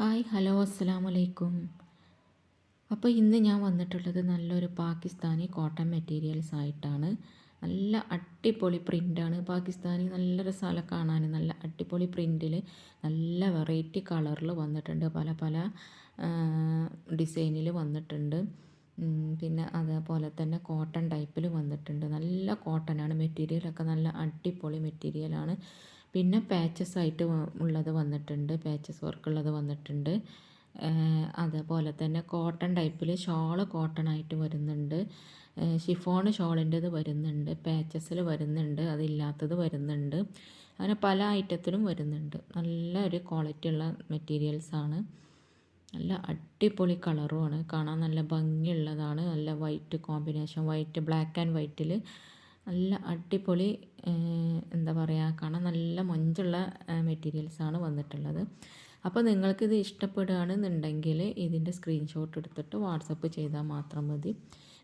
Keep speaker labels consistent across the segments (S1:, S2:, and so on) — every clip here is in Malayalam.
S1: ഹായ് ഹലോ അസ്സാം വലൈക്കും അപ്പോൾ ഇന്ന് ഞാൻ വന്നിട്ടുള്ളത് നല്ലൊരു പാകിസ്ഥാനി കോട്ടൺ മെറ്റീരിയൽസ് ആയിട്ടാണ്. നല്ല അടിപൊളി പ്രിന്റാണ്. പാകിസ്ഥാനി നല്ല രസമല്ല കാണാൻ. നല്ല അടിപൊളി പ്രിന്റിൽ നല്ല വെറൈറ്റി കളറിൽ വന്നിട്ടുണ്ട്. പല പല ഡിസൈനിൽ വന്നിട്ടുണ്ട്. പിന്നെ അതേപോലെ തന്നെ കോട്ടൺ ടൈപ്പിൽ വന്നിട്ടുണ്ട്. നല്ല കോട്ടനാണ് മെറ്റീരിയലൊക്കെ. നല്ല അടിപൊളി മെറ്റീരിയലാണ്. പിന്നെ പാച്ചസ് ആയിട്ട് ഉള്ളത് വന്നിട്ടുണ്ട്. പാച്ചസ് വർക്കുള്ളത് വന്നിട്ടുണ്ട്. അതേപോലെ തന്നെ കോട്ടൺ ടൈപ്പിൽ ഷോൾ കോട്ടൺ ആയിട്ട് വരുന്നുണ്ട്. ഷിഫോൺ ഷോളിന്റെത് വരുന്നുണ്ട്. പാച്ചസിൽ വരുന്നുണ്ട്. അതില്ലാത്തത് വരുന്നുണ്ട്. അങ്ങനെ പല ഐറ്റത്തിലും വരുന്നുണ്ട്. നല്ല ഒരു ക്വാളിറ്റി ഉള്ള മെറ്റീരിയൽസാണ് നല്ല അടിപൊളി കളറുമാണ് കാണാൻ നല്ല ഭംഗിയുള്ളതാണ്. നല്ല white combination white black and വൈറ്റിൽ നല്ല അടിപൊളി എന്താ പറയുക കാണാൻ നല്ല മൊഞ്ചുള്ള മെറ്റീരിയൽസാണ് വന്നിട്ടുള്ളത്. അപ്പോൾ നിങ്ങൾക്കിത് ഇഷ്ടപ്പെടുകയാണെന്നുണ്ടെങ്കിൽ ഇതിന്റെ സ്ക്രീൻഷോട്ട് എടുത്തിട്ട് വാട്സപ്പ് ചെയ്താൽ മാത്രം മതി.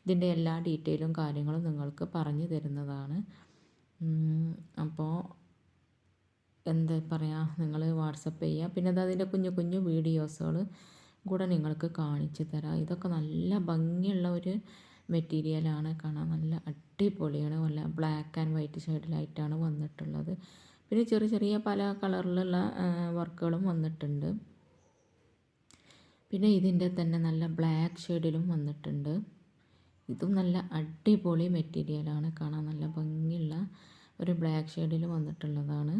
S1: ഇതിന്റെ എല്ലാ ഡീറ്റെയിലും കാര്യങ്ങളും നിങ്ങൾക്ക് പറഞ്ഞു തരുന്നതാണ്. അപ്പോൾ എന്താ പറയുക നിങ്ങൾ വാട്സപ്പ് ചെയ്യുക. പിന്നെ അത് അതിന്റെ കുഞ്ഞു കുഞ്ഞു വീഡിയോസുകൾ കൂടെ നിങ്ങൾക്ക് കാണിച്ചു തരാം. ഇതൊക്കെ നല്ല ഭംഗിയുള്ള ഒരു മെറ്റീരിയലാണ് കാണാൻ നല്ല അടിപൊളിയാണ്. നല്ല ബ്ലാക്ക് ആൻഡ് വൈറ്റ് ഷെയ്ഡിലായിട്ടാണ് വന്നിട്ടുള്ളത്. പിന്നെ ചെറിയ ചെറിയ പല കളറിലുള്ള വർക്കുകളും വന്നിട്ടുണ്ട്. പിന്നെ ഇതിന്റെ തന്നെ നല്ല ബ്ലാക്ക് ഷെയ്ഡിലും വന്നിട്ടുണ്ട്. ഇതും നല്ല അടിപൊളി മെറ്റീരിയലാണ് കാണാൻ നല്ല ഭംഗിയുള്ള ഒരു ബ്ലാക്ക് ഷെയ്ഡിൽ വന്നിട്ടുള്ളതാണ്.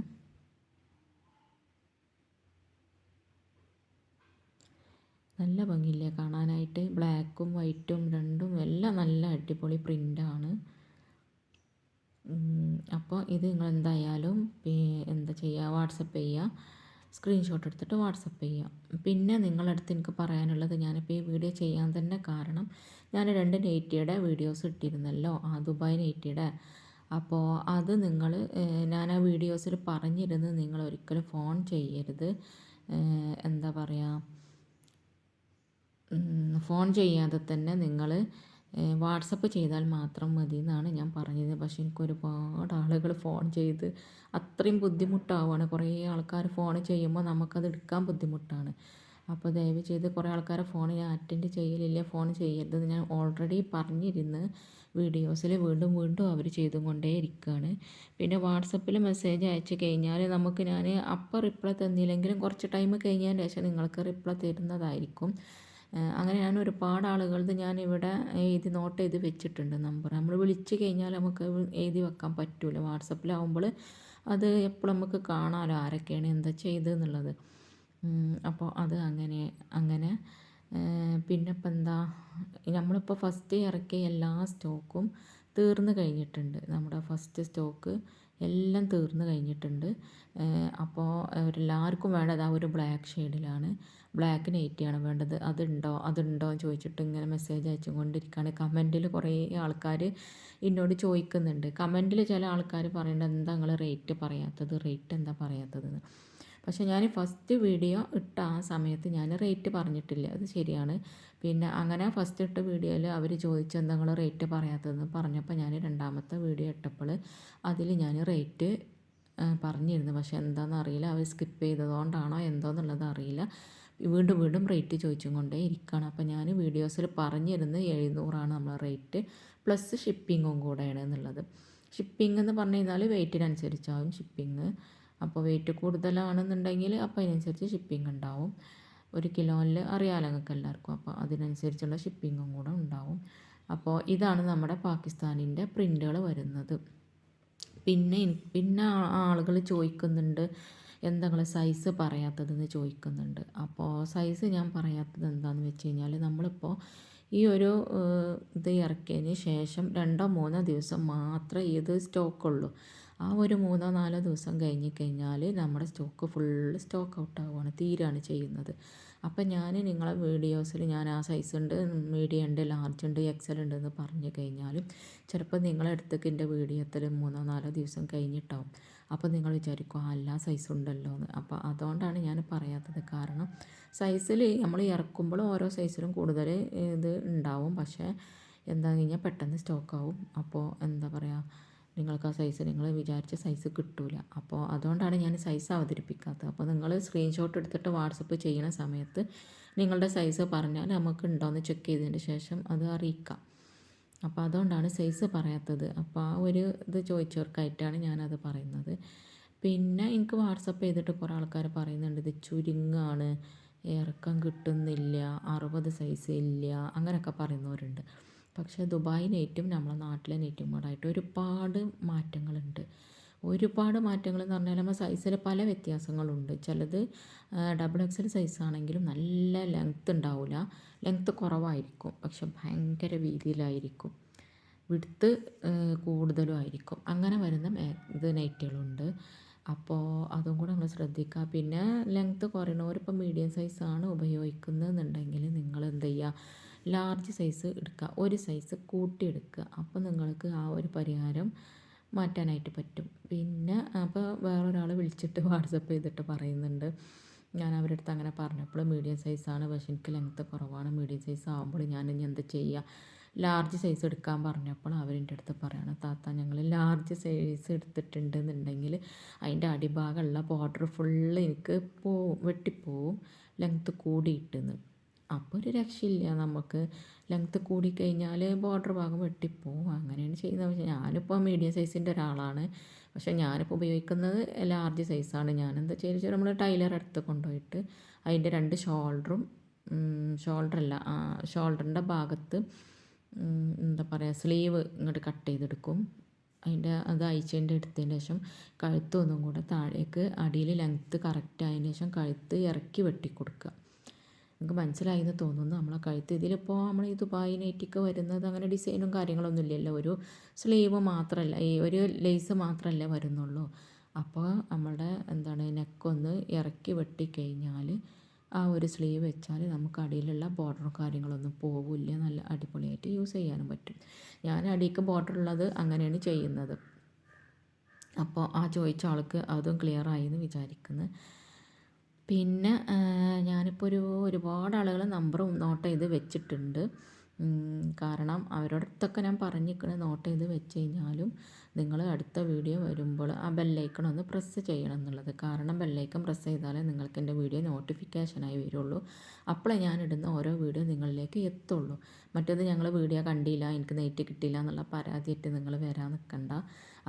S1: നല്ല ഭംഗിയില്ലേ? കാണാനായിട്ട് ബ്ലാക്കും വൈറ്റും രണ്ടും എല്ലാം നല്ല അടിപൊളി പ്രിന്റാണ് അപ്പോൾ ഇത് നിങ്ങൾ എന്തായാലും എന്താ ചെയ്യുക വാട്സപ്പ് ചെയ്യുക സ്ക്രീൻഷോട്ട് എടുത്തിട്ട് വാട്സപ്പ് ചെയ്യുക പിന്നെ നിങ്ങളടുത്ത് എനിക്ക് പറയാനുള്ളത് ഞാനിപ്പോൾ ഈ വീഡിയോ ചെയ്യാൻ തന്നെ കാരണം ഞാൻ രണ്ട് നെയ്റ്റിയുടെ വീഡിയോസ് ഇട്ടിരുന്നല്ലോ ആ ദുബായ് നെയ്റ്റിയുടെ. അപ്പോൾ അത് നിങ്ങൾ ഞാൻ ആ വീഡിയോസിൽ പറഞ്ഞിരുന്ന് നിങ്ങൾ ഒരിക്കലും ഫോൺ ചെയ്യരുത്. എന്താ പറയുക ഫോൺ ചെയ്യാതെ തന്നെ നിങ്ങൾ വാട്സപ്പ് ചെയ്താൽ മാത്രം മതി എന്നാണ് ഞാൻ പറഞ്ഞത്. പക്ഷേ എനിക്ക് ഒരുപാട് ആളുകൾ ഫോൺ ചെയ്ത് അത്രയും ബുദ്ധിമുട്ടാവുകയാണ് കുറേ ആൾക്കാർ ഫോൺ ചെയ്യുമ്പോൾ നമുക്കത് എടുക്കാൻ ബുദ്ധിമുട്ടാണ്. അപ്പോൾ ദയവ് ചെയ്ത് കുറേ ആൾക്കാരെ ഫോൺ ഞാൻ അറ്റൻഡ് ചെയ്യലില്ല. ഫോൺ ചെയ്യരുതെന്ന് ഞാൻ ഓൾറെഡി പറഞ്ഞിരുന്ന് വീഡിയോസിൽ വീണ്ടും വീണ്ടും അവർ ചെയ്തുകൊണ്ടേ ഇരിക്കുകയാണ് പിന്നെ വാട്സപ്പിൽ മെസ്സേജ് അയച്ച് കഴിഞ്ഞാൽ നമുക്ക് ഞാൻ അപ്പം റിപ്ലൈ തന്നില്ലെങ്കിലും കുറച്ച് ടൈം കഴിഞ്ഞതിന് ശേഷം നിങ്ങൾക്ക് റിപ്ലൈ തരുന്നതായിരിക്കും. അങ്ങനെ ഞാൻ ഒരുപാട് ആളുകളത് ഞാൻ ഇവിടെ എഴുതി നോട്ട് ചെയ്ത് വെച്ചിട്ടുണ്ട് നമ്പർ. നമ്മൾ വിളിച്ച് കഴിഞ്ഞാൽ നമുക്ക് എഴുതി വെക്കാൻ പറ്റില്ല വാട്സപ്പിലാവുമ്പോൾ അത് എപ്പോഴും നമുക്ക് കാണാമല്ലോ ആരൊക്കെയാണ് എന്താ ചെയ്തതെന്നുള്ളത് അപ്പോൾ അത് അങ്ങനെ അങ്ങനെ. പിന്നെ ഇപ്പം എന്താ നമ്മളിപ്പോൾ ഫസ്റ്റ് ഇറക്കിയ എല്ലാ സ്റ്റോക്കും തീർന്നു കഴിഞ്ഞിട്ടുണ്ട്. നമ്മുടെ ഫസ്റ്റ് സ്റ്റോക്ക് എല്ലാം തീർന്നു കഴിഞ്ഞിട്ടുണ്ട്. അപ്പോൾ എല്ലാവർക്കും വേണ്ടത് ആ ഒരു ബ്ലാക്ക് ഷെയ്ഡിലാണ്. ബ്ലാക്ക് നൈറ്റിയാണ് വേണ്ടത് അതുണ്ടോ അതുണ്ടോ എന്ന് ചോദിച്ചിട്ട് ഇങ്ങനെ മെസ്സേജ് അയച്ചുകൊണ്ടിരിക്കുകയാണ് കമന്റിൽ കുറേ ആൾക്കാർ എന്നോട് ചോദിക്കുന്നുണ്ട്. കമന്റിൽ ചില ആൾക്കാർ പറയുന്നത് എന്താ നിങ്ങൾ റേറ്റ് പറയാത്തത്? റേറ്റ് എന്താ പറയാത്തതെന്ന് പക്ഷേ ഞാൻ ഫസ്റ്റ് വീഡിയോ ഇട്ട ആ സമയത്ത് ഞാൻ റേറ്റ് പറഞ്ഞിട്ടില്ല. അത് ശരിയാണ്. പിന്നെ അങ്ങനെ ഫസ്റ്റ് ഇട്ട വീഡിയോയിൽ അവർ ചോദിച്ചു എന്താ നിങ്ങൾ റേറ്റ് പറയാത്തതെന്ന് പറഞ്ഞപ്പോൾ ഞാൻ രണ്ടാമത്തെ വീഡിയോ ഇട്ടപ്പോൾ അതിൽ ഞാൻ റേറ്റ് പറഞ്ഞിരുന്നു. പക്ഷേ എന്താണെന്ന് അറിയില്ല. അവർ സ്കിപ്പ് ചെയ്തതുകൊണ്ടാണോ എന്തോന്നുള്ളത് അറിയില്ല. വീണ്ടും വീണ്ടും റേറ്റ് ചോദിച്ചും കൊണ്ടേ ഇരിക്കുകയാണ്. അപ്പോൾ ഞാൻ വീഡിയോസിൽ പറഞ്ഞിരുന്നത് എഴുന്നൂറാണ് നമ്മൾ റേറ്റ് പ്ലസ് ഷിപ്പിങ്ങും കൂടെയാണ് എന്നുള്ളത്. ഷിപ്പിംഗ് എന്ന് പറഞ്ഞു കഴിഞ്ഞാൽ വെയിറ്റിനനുസരിച്ചാവും ഷിപ്പിംഗ് അപ്പോൾ വെയിറ്റ് കൂടുതലാണെന്നുണ്ടെങ്കിൽ അപ്പോൾ അതിനനുസരിച്ച് ഷിപ്പിംഗ് ഉണ്ടാവും. ഒരു കിലോയിൽ അറിയാമല്ലോ നിങ്ങൾക്ക് എല്ലാവർക്കും. അപ്പോൾ അതിനനുസരിച്ചുള്ള ഷിപ്പിങ്ങും കൂടെ ഉണ്ടാവും. അപ്പോൾ ഇതാണ് നമ്മുടെ പാകിസ്ഥാനിന്റെ പ്രിന്റുകൾ വരുന്നത്. പിന്നെ പിന്നെ ആളുകൾ ചോദിക്കുന്നുണ്ട് എന്തെങ്കിലും സൈസ് പറയാത്തതെന്ന് ചോദിക്കുന്നുണ്ട്. അപ്പോൾ സൈസ് ഞാൻ പറയാത്തത് എന്താണെന്ന് വെച്ച് കഴിഞ്ഞാൽ നമ്മളിപ്പോൾ ഈ ഒരു ഇത് ഇറക്കിയതിന് ശേഷം രണ്ടോ മൂന്നോ ദിവസം മാത്രമേ ഇത് സ്റ്റോക്കുള്ളൂ ആ ഒരു മൂന്നോ നാലോ ദിവസം കഴിഞ്ഞ് കഴിഞ്ഞാൽ നമ്മുടെ സ്റ്റോക്ക് ഫുള്ള് സ്റ്റോക്ക് ഔട്ട് ആവുകയാണ് തീരാണ് ചെയ്യുന്നത്. അപ്പം ഞാൻ നിങ്ങളെ വീഡിയോസിൽ ഞാൻ ആ സൈസ് ഉണ്ട് മീഡിയം ഉണ്ട് ലാർജ് ഉണ്ട് എക്സൽ ഉണ്ട് എന്ന് പറഞ്ഞു കഴിഞ്ഞാലും ചിലപ്പോൾ നിങ്ങളെടുത്തേക്ക് എന്റെ വീഡിയോത്തിൽ മൂന്നോ നാലോ ദിവസം കഴിഞ്ഞിട്ടാവും. അപ്പോൾ നിങ്ങൾ വിചാരിക്കും ആ എല്ലാ സൈസും ഉണ്ടല്ലോ എന്ന്. അപ്പോൾ അതുകൊണ്ടാണ് ഞാൻ പറയാത്തത്. കാരണം സൈസിൽ നമ്മൾ ഇറക്കുമ്പോൾ ഓരോ സൈസിലും കൂടുതൽ ഇത് ഉണ്ടാവും. പക്ഷേ എന്താ കഴിഞ്ഞാൽ പെട്ടെന്ന് സ്റ്റോക്കാവും അപ്പോൾ എന്താ പറയുക നിങ്ങൾക്ക് ആ സൈസ് നിങ്ങൾ വിചാരിച്ച സൈസ് കിട്ടൂല. അപ്പോൾ അതുകൊണ്ടാണ് ഞാൻ സൈസ് അവതരിപ്പിക്കാത്തത്. അപ്പോൾ നിങ്ങൾ സ്ക്രീൻഷോട്ട് എടുത്തിട്ട് വാട്സപ്പ് ചെയ്യുന്ന സമയത്ത് നിങ്ങളുടെ സൈസ് പറഞ്ഞാൽ നമുക്ക് ഉണ്ടോയെന്ന് ചെക്ക് ചെയ്തതിന് ശേഷം അത് അറിയിക്കാം. അപ്പോൾ അതുകൊണ്ടാണ് സൈസ് പറയാത്തത്. അപ്പോൾ ആ ഒരു ഇത് ചോദിച്ചവർക്കായിട്ടാണ് ഞാനത് പറയുന്നത്. പിന്നെ എനിക്ക് വാട്സപ്പ് ചെയ്തിട്ട് കുറേ ആൾക്കാർ പറയുന്നുണ്ട് ഇത് ചുരുങ്ങാണ് ഇറക്കം കിട്ടുന്നില്ല അറുപത് സൈസ് ഇല്ല അങ്ങനെയൊക്കെ പറയുന്നവരുണ്ട്. പക്ഷേ ദുബായ് നെറ്റും നമ്മളെ നാട്ടിലെ ഏറ്റവും കൂടായിട്ട് ഒരുപാട് മാറ്റങ്ങളുണ്ട്. ഒരുപാട് മാറ്റങ്ങൾ എന്ന് പറഞ്ഞാൽ നമ്മൾ സൈസിൽ പല വ്യത്യാസങ്ങളുണ്ട്. ചിലത് ഡബിൾ എക്സൽ സൈസ് ആണെങ്കിലും നല്ല ലെങ്ത്ത് ഉണ്ടാവില്ല ലെങ്ത്ത് കുറവായിരിക്കും. പക്ഷെ ഭയങ്കര വീതിയിലായിരിക്കും. വിടുത്ത് കൂടുതലും ആയിരിക്കും. അങ്ങനെ വരുന്ന ഇത് നൈറ്റുകളുണ്ട് അപ്പോൾ അതും കൂടെ നമ്മൾ ശ്രദ്ധിക്കുക പിന്നെ ലെങ്ത്ത് കുറയണവരിപ്പോൾ മീഡിയം സൈസാണ് ഉപയോഗിക്കുന്നതെന്നുണ്ടെങ്കിൽ നിങ്ങൾ എന്ത് ചെയ്യുക? ലാർജ് സൈസ് എടുക്കുക ഒരു സൈസ് കൂട്ടിയെടുക്കുക അപ്പോൾ നിങ്ങൾക്ക് ആ ഒരു പരിഹാരം മാറ്റാനായിട്ട് പറ്റും. പിന്നെ അപ്പോൾ വേറൊരാൾ വിളിച്ചിട്ട് വാട്സപ്പ് ചെയ്തിട്ട് പറയുന്നുണ്ട്. ഞാൻ അവരുടെ അടുത്ത് അങ്ങനെ പറഞ്ഞപ്പോൾ മീഡിയം സൈസാണ് പക്ഷെ എനിക്ക് ലെങ്ത്ത് കുറവാണ്. മീഡിയം സൈസ് ആകുമ്പോൾ ഞാൻ ഇനി എന്ത് ചെയ്യുക ലാർജ് സൈസ് എടുക്കാൻ പറഞ്ഞപ്പോൾ അവരെന്റെ അടുത്ത് പറയാണ് താത്ത ഞങ്ങൾ ലാർജ് സൈസ് എടുത്തിട്ടുണ്ട് എന്നുണ്ടെങ്കിൽ അതിന്റെ അടിഭാഗമുള്ള ബോർഡർ ഫുള്ള് എനിക്ക് പോവും വെട്ടിപ്പോവും. ലെങ്ത്ത് കൂടിയിട്ടെന്ന്. അപ്പോൾ ഒരു രക്ഷയില്ല. നമുക്ക് ലെങ്ത്ത് കൂടിക്കഴിഞ്ഞാൽ ബോർഡർ ഭാഗം വെട്ടിപ്പോവും. അങ്ങനെയാണ് ചെയ്യുന്നത്. പക്ഷേ ഞാനിപ്പോൾ മീഡിയം സൈസിന്റെ ഒരാളാണ്. പക്ഷേ ഞാനിപ്പോൾ ഉപയോഗിക്കുന്നത് ലാർജ് സൈസാണ് ഞാനെന്താ ചെയ്യുന്നത് നമ്മൾ ടൈലർ അടുത്ത് കൊണ്ടുപോയിട്ട് അതിന്റെ രണ്ട് ഷോൾഡറും ഷോൾഡറല്ല ഷോൾഡറിന്റെ ഭാഗത്ത് എന്താ പറയുക സ്ലീവ് ഇങ്ങോട്ട് കട്ട് ചെയ്തെടുക്കും. അതിന്റെ അത് അയച്ചതിന്റെ എടുത്തതിന് ശേഷം കഴുത്തൊന്നും കൂടെ താഴേക്ക് അടിയിൽ ലെങ്ത്ത് കറക്റ്റ് ആയതിന് ശേഷം കഴുത്ത് ഇറക്കി വെട്ടി കൊടുക്കുക നിങ്ങൾക്ക് മനസ്സിലായി എന്ന് തോന്നുന്നു. നമ്മളെ കഴുത്ത് ഇതിലിപ്പോൾ നമ്മൾ ഈ ദുബായി നൈറ്റിക്ക് വരുന്നത് അങ്ങനെ ഡിസൈനും കാര്യങ്ങളൊന്നും ഇല്ലല്ലോ ഒരു സ്ലീവ് മാത്രമല്ല ഈ ഒരു ലേസ് മാത്രമല്ലേ വരുന്നുള്ളൂ. അപ്പോൾ നമ്മുടെ എന്താണ് നെക്കൊന്ന് ഇറക്കി വെട്ടിക്കഴിഞ്ഞാൽ ആ ഒരു സ്ലീവ് വെച്ചാൽ നമുക്ക് അടിയിലുള്ള ബോർഡറും കാര്യങ്ങളൊന്നും പോകില്ല നല്ല അടിപൊളിയായിട്ട് യൂസ് ചെയ്യാനും പറ്റും. ഞാൻ അടിക്ക് ബോർഡർ ഉള്ളത് അങ്ങനെയാണ് ചെയ്യുന്നത്. അപ്പോൾ ആ ചോദിച്ച ആൾക്ക് അതും ക്ലിയർ ആയി എന്ന് വിചാരിക്കുന്നു. പിന്നെ ഞാനിപ്പോൾ ഒരു ഒരുപാട് ആളുകൾ നമ്പറും നോട്ട് ചെയ്ത് വെച്ചിട്ടുണ്ട്. കാരണം അവരോടത്തൊക്കെ ഞാൻ പറഞ്ഞിരിക്കണ നോട്ട് ചെയ്ത് വെച്ച് കഴിഞ്ഞാലും നിങ്ങൾ അടുത്ത വീഡിയോ വരുമ്പോൾ ആ ബെല്ലൈക്കൺ ഒന്ന് പ്രസ് ചെയ്യണം എന്നുള്ളത്. കാരണം ബെല്ലൈക്കൺ പ്രസ് ചെയ്താലേ നിങ്ങൾക്ക് എന്റെ വീഡിയോ നോട്ടിഫിക്കേഷനായി വരുള്ളൂ. അപ്പോഴേ ഞാൻ ഇടുന്ന ഓരോ വീഡിയോ നിങ്ങളിലേക്ക് എത്തുള്ളൂ. മറ്റേത് ഞങ്ങൾ വീഡിയോ കണ്ടില്ല എനിക്ക് നെറ്റ് കിട്ടിയില്ല എന്നുള്ള പരാതിയായിട്ട് നിങ്ങൾ വരാൻ നിൽക്കണ്ട.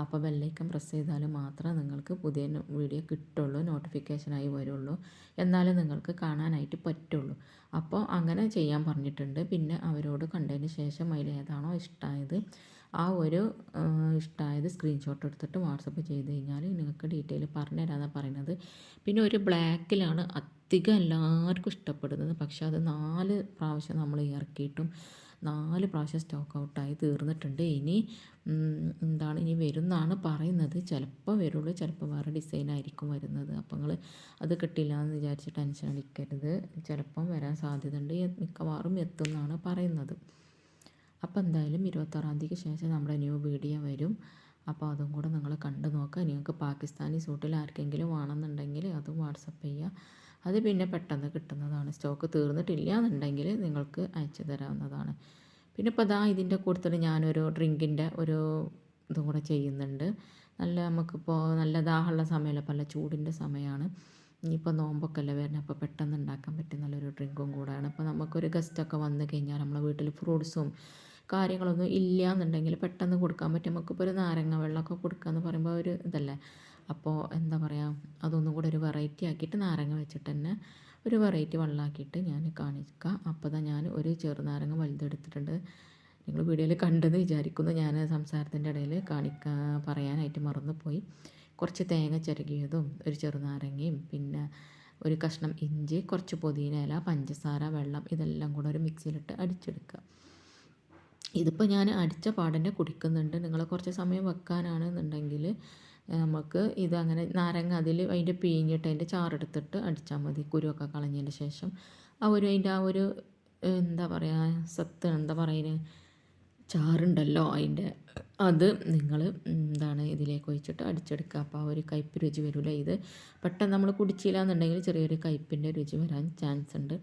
S1: അപ്പോൾ ബെല്ലൈക്കൺ പ്രസ് ചെയ്താൽ മാത്രമേ നിങ്ങൾക്ക് പുതിയ വീഡിയോ കിട്ടുള്ളൂ നോട്ടിഫിക്കേഷനായി വരുള്ളൂ. എന്നാലും നിങ്ങൾക്ക് കാണാനായിട്ട് പറ്റുള്ളൂ. അപ്പോൾ അങ്ങനെ ചെയ്യാൻ പറഞ്ഞിട്ടുണ്ട്. പിന്നെ അവരോട് കണ്ടതിന് ശേഷം അതിൽ ഏതാണോ ഇഷ്ടമായത് ആ ഒരു ഇഷ്ടമായത് സ്ക്രീൻഷോട്ട് എടുത്തിട്ട് വാട്സപ്പ് ചെയ്ത് കഴിഞ്ഞാൽ നിങ്ങൾക്ക് ഡീറ്റെയിൽ പറഞ്ഞു തരാമെന്നാണ് പറയുന്നത്. പിന്നെ ഒരു ബ്ലാക്കിലാണ് അധികം എല്ലാവർക്കും ഇഷ്ടപ്പെടുന്നത്. പക്ഷേ അത് നാല് പ്രാവശ്യം നമ്മൾ ഇറക്കിയിട്ടും നാല് പ്രാവശ്യം സ്റ്റോക്ക് ഔട്ടായി തീർന്നിട്ടുണ്ട്. ഇനി എന്താണ് ഇനി വരുന്നതാണ് പറയുന്നത്. ചിലപ്പോൾ വരുള്ളൂ ചിലപ്പോൾ വേറെ ഡിസൈൻ ആയിരിക്കും വരുന്നത്. അപ്പോൾ നിങ്ങൾ അത് കിട്ടില്ല എന്ന് വിചാരിച്ച് ടെൻഷൻ അടിക്കരുത്. ചിലപ്പം വരാൻ സാധ്യതയുണ്ട്. മിക്കവാറും എത്തും എന്നാണ് പറയുന്നത്. അപ്പോൾ എന്തായാലും ഇരുപത്താറാം തീയതിക്ക് ശേഷം നമ്മുടെ ന്യൂ വീഡിയോ വരും. അപ്പോൾ അതും കൂടെ നിങ്ങൾ കണ്ടു നോക്കുക. നിങ്ങൾക്ക് പാകിസ്ഥാനി സൂട്ടിൽ ആർക്കെങ്കിലും വേണമെന്നുണ്ടെങ്കിൽ അതും വാട്സപ്പ് ചെയ്യുക. അത് പിന്നെ പെട്ടെന്ന് കിട്ടുന്നതാണ്. സ്റ്റോക്ക് തീർന്നിട്ടില്ല എന്നുണ്ടെങ്കിൽ നിങ്ങൾക്ക് അയച്ചു തരാവുന്നതാണ്. പിന്നെ ഇപ്പോൾ അതാ ഇതിന്റെ കൂട്ടത്തിൽ ഞാനൊരു ഡ്രിങ്കിന്റെ ഒരു ഇതും കൂടെ ചെയ്യുന്നുണ്ട്. നല്ല നമുക്കിപ്പോൾ നല്ല ദാഹമുള്ള സമയമല്ല പല ചൂടിന്റെ സമയമാണ്. ഇനിയിപ്പോൾ നോമ്പൊക്കെ അല്ലേ വരുന്നത് അപ്പോൾ പെട്ടെന്ന് ഉണ്ടാക്കാൻ പറ്റിയ നല്ലൊരു ഡ്രിങ്കും കൂടെയാണ് അപ്പോൾ നമുക്കൊരു ഗസ്റ്റൊക്കെ വന്നു കഴിഞ്ഞാൽ നമ്മളെ വീട്ടിൽ ഫ്രൂട്ട്സും കാര്യങ്ങളൊന്നും ഇല്ല എന്നുണ്ടെങ്കിൽ പെട്ടെന്ന് കൊടുക്കാൻ പറ്റും. നമുക്കിപ്പോൾ ഒരു നാരങ്ങ വെള്ളമൊക്കെ കൊടുക്കുക എന്ന് പറയുമ്പോൾ ഒരു ഇതല്ലേ? അപ്പോൾ എന്താ പറയുക അതൊന്നും കൂടെ ഒരു വെറൈറ്റി ആക്കിയിട്ട് നാരങ്ങ വെച്ചിട്ട് തന്നെ ഒരു വെറൈറ്റി വെള്ളമാക്കിയിട്ട് ഞാൻ കാണിക്കുക അപ്പോൾ തന്നെ ഞാൻ ഒരു ചെറുനാരങ്ങ വലുതെടുത്തിട്ടുണ്ട്. നിങ്ങൾ വീഡിയോയിൽ കണ്ടെന്ന് വിചാരിക്കുന്നു. ഞാൻ സംസാരത്തിന്റെ ഇടയിൽ കാണിക്കാൻ പറയാനായിട്ട് മറന്നുപോയി. കുറച്ച് തേങ്ങ ചിരകിയതും ഒരു ചെറുനാരങ്ങയും പിന്നെ ഒരു കഷ്ണം ഇഞ്ചി കുറച്ച് പുതിന ഇല പഞ്ചസാര വെള്ളം ഇതെല്ലാം കൂടെ ഒരു മിക്സിയിലിട്ട് അടിച്ചെടുക്കുക. ഇതിപ്പോൾ ഞാൻ അടിച്ച പാടന്നെ കുടിക്കുന്നുണ്ട്. നിങ്ങൾ കുറച്ച് സമയം വെക്കാനാണെന്നുണ്ടെങ്കിൽ നമുക്ക് ഇതങ്ങനെ നാരങ്ങ അതിൽ അതിന്റെ പിഴിഞ്ഞിട്ട് അതിന്റെ ചാറെടുത്തിട്ട് അടിച്ചാൽ മതി. കുരുവൊക്കെ കളഞ്ഞതിന് ശേഷം. ആ ഒരു അതിന്റെ ആ ഒരു എന്താ പറയുക സത്ത് എന്താ പറയുന്നത് ചാറുണ്ടല്ലോ അതിന്റെ അത് നിങ്ങൾ എന്താണ് ഇതിലേക്ക് ഒഴിച്ചിട്ട് അടിച്ചെടുക്കുക. അപ്പോൾ ആ ഒരു കയ്പ്പ് രുചി വരില്ല ഇത്. പെട്ടെന്ന് നമ്മൾ കുടിച്ചില്ല എന്നുണ്ടെങ്കിൽ ചെറിയൊരു കയ്പ്പിന്റെ രുചി വരാൻ ചാൻസ് ഉണ്ട്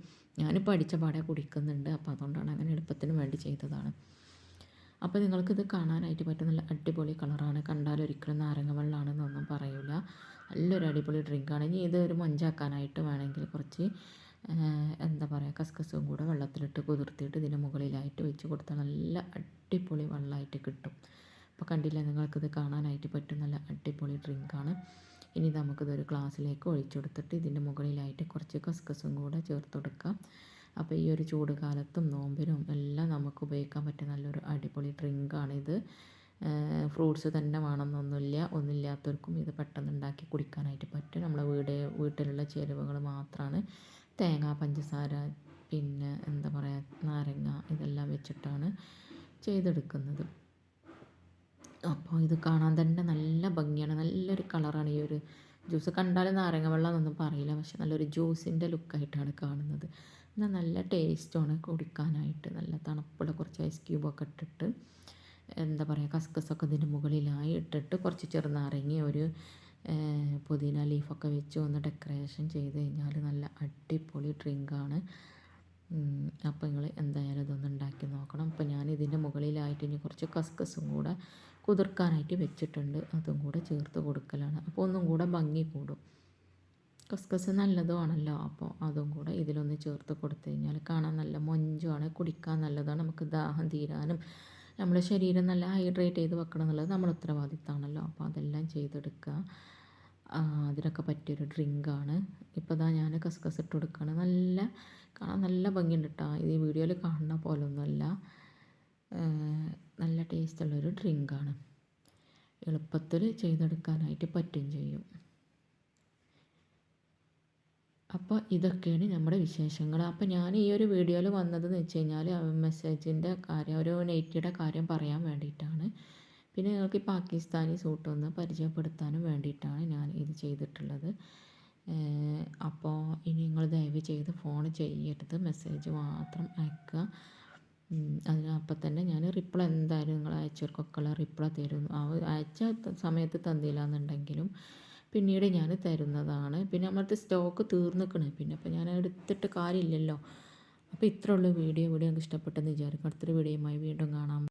S1: ഞാനിപ്പോൾ അടിച്ച പാടെ കുടിക്കുന്നുണ്ട്. അപ്പോൾ അതുകൊണ്ടാണ് അങ്ങനെ എളുപ്പത്തിന് വേണ്ടി ചെയ്തതാണ്. അപ്പോൾ നിങ്ങൾക്കിത് കാണാനായിട്ട് പറ്റും നല്ല അടിപൊളി കളറാണ്. കണ്ടാൽ ഒരിക്കലും നാരങ്ങ വെള്ളമാണെന്നൊന്നും പറയില്ല നല്ലൊരു അടിപൊളി ഡ്രിങ്കാണ് ഇനി ഇത് ഒരു മൊഞ്ചാക്കാനായിട്ട് വേണമെങ്കിൽ കുറച്ച് എന്താ പറയുക കസ്കസും കൂടെ വെള്ളത്തിലിട്ട് കുതിർത്തിയിട്ട് ഇതിന് മുകളിലായിട്ട് വെച്ച് കൊടുത്താൽ നല്ല അടിപൊളി വെള്ളമായിട്ട് കിട്ടും. അപ്പോൾ കണ്ടില്ല നിങ്ങൾക്കിത് കാണാനായിട്ട് പറ്റും നല്ല അടിപൊളി ഡ്രിങ്കാണ് ഇനി നമുക്കിതൊരു ഗ്ലാസ്സിലേക്ക് ഒഴിച്ചു കൊടുത്തിട്ട് ഇതിന്റെ മുകളിലായിട്ട് കുറച്ച് കസ്കസും കൂടെ ചേർത്ത് കൊടുക്കാം. അപ്പോൾ ഈ ഒരു ചൂട് കാലത്തും നോമ്പിനും എല്ലാം നമുക്ക് ഉപയോഗിക്കാൻ പറ്റിയ നല്ലൊരു അടിപൊളി ഡ്രിങ്കാണിത് ഫ്രൂട്ട്സ് തന്നെ വേണമെന്നൊന്നുമില്ല. ഒന്നുമില്ലാത്തവർക്കും ഇത് പെട്ടെന്ന് ഉണ്ടാക്കി കുടിക്കാനായിട്ട് പറ്റും. നമ്മളെ വീട് വീട്ടിലുള്ള ചേരുവകൾ മാത്രമാണ് തേങ്ങ പഞ്ചസാര പിന്നെ എന്താ പറയുക നാരങ്ങ ഇതെല്ലാം വെച്ചിട്ടാണ് ചെയ്തെടുക്കുന്നത്. അപ്പോൾ ഇത് കാണാൻ തന്നെ നല്ല ഭംഗിയാണ്. നല്ലൊരു കളറാണ് ഈ ഒരു ജ്യൂസ് കണ്ടാൽ നാരങ്ങ വെള്ളം എന്നൊന്നും പറയില്ല. പക്ഷെ നല്ലൊരു ജ്യൂസിന്റെ ലുക്കായിട്ടാണ് കാണുന്നത്. എന്നാൽ നല്ല ടേസ്റ്റാണ് കുടിക്കാനായിട്ട്. നല്ല തണുപ്പുള്ള കുറച്ച് ഐസ് ക്യൂബൊക്കെ ഇട്ടിട്ട് എന്താ പറയുക കസ്കസൊക്കെ ഇതിന്റെ മുകളിലായി ഇട്ടിട്ട് കുറച്ച് ചെറുനാരങ്ങി ഒരു പുതിന ലീഫൊക്കെ വെച്ച് ഒന്ന് ഡെക്കറേഷൻ ചെയ്ത് കഴിഞ്ഞാൽ നല്ല അടിപൊളി ഡ്രിങ്കാണ് അപ്പോൾ നിങ്ങൾ എന്തായാലും ഇതൊന്ന് ഉണ്ടാക്കി നോക്കണം. അപ്പോൾ ഞാൻ ഇതിന്റെ മുകളിലായിട്ട് ഇനി കുറച്ച് കസ്കസും കൂടെ കുതിർക്കാനായിട്ട് വെച്ചിട്ടുണ്ട്. അതും കൂടെ ചേർത്ത് കൊടുക്കലാണ്. അപ്പോൾ ഒന്നും കൂടെ ഭംഗി കൂടും. കസ്കസ് നല്ലതുമാണല്ലോ അപ്പോൾ അതും കൂടെ ഇതിലൊന്ന് ചേർത്ത് കൊടുത്തു കഴിഞ്ഞാൽ കാണാൻ നല്ല മൊഞ്ചുമാണ് കുടിക്കാൻ നല്ലതാണ് നമുക്ക് ദാഹം തീരാനും നമ്മുടെ ശരീരം നല്ല ഹൈഡ്രേറ്റ് ചെയ്ത് വെക്കണം എന്നുള്ളത് നമ്മുടെ ഉത്തരവാദിത്തമാണല്ലോ. അപ്പോൾ അതെല്ലാം ചെയ്തെടുക്കുക അതിനൊക്കെ പറ്റിയൊരു ഡ്രിങ്കാണ്. ഇപ്പോൾ ഇതാ ഞാൻ കസ്കസ് ഇട്ട് കൊടുക്കുകയാണ് നല്ല കാണാൻ നല്ല ഭംഗിയുണ്ട് കേട്ടോ ഈ വീഡിയോയിൽ കാണുന്ന പോലൊന്നുമല്ല. നല്ല ടേസ്റ്റുള്ളൊരു ഡ്രിങ്കാണ്. എളുപ്പത്തിൽ ചെയ്തെടുക്കാനായിട്ട് പറ്റും ചെയ്യും. അപ്പോൾ ഇതൊക്കെയാണ് നമ്മുടെ വിശേഷങ്ങൾ. അപ്പോൾ ഞാൻ ഈ ഒരു വീഡിയോയിൽ വന്നതെന്ന് വെച്ച് കഴിഞ്ഞാൽ മെസ്സേജിന്റെ കാര്യം ഒരു നെയ്റ്റിയുടെ കാര്യം പറയാൻ വേണ്ടിയിട്ടാണ്. പിന്നെ നിങ്ങൾക്ക് ഈ പാകിസ്ഥാനി സൂട്ട് ഒന്ന് പരിചയപ്പെടുത്താനും വേണ്ടിയിട്ടാണ് ഞാൻ ഇത് ചെയ്തിട്ടുള്ളത്. അപ്പോൾ ഇനി നിങ്ങൾ ദയവ് ചെയ്ത് ഫോൺ ചെയ്യരുത്. മെസ്സേജ് മാത്രം അയക്കുക. അതിനപ്പം തന്നെ ഞാൻ റിപ്ലൈ എന്തായാലും നിങ്ങൾ അയച്ചവർക്കൊക്കെയുള്ള റിപ്ലൈ തരും അയച്ച സമയത്ത് തന്നില്ല എന്നുണ്ടെങ്കിലും പിന്നീട് ഞാൻ തരുന്നതാണ്. പിന്നെ നമ്മളത്തെ സ്റ്റോക്ക് തീർന്നിക്കണ്. പിന്നെ അപ്പോൾ ഞാൻ എടുത്തിട്ട് കാര്യമില്ലല്ലോ. അപ്പോൾ ഇത്രയുള്ള വീഡിയോ. വീഡിയോ നിങ്ങൾക്ക് ഇഷ്ടപ്പെട്ടെന്ന് വിചാരിക്കും അടുത്തൊരു വീഡിയോയുമായി വീണ്ടും കാണാം.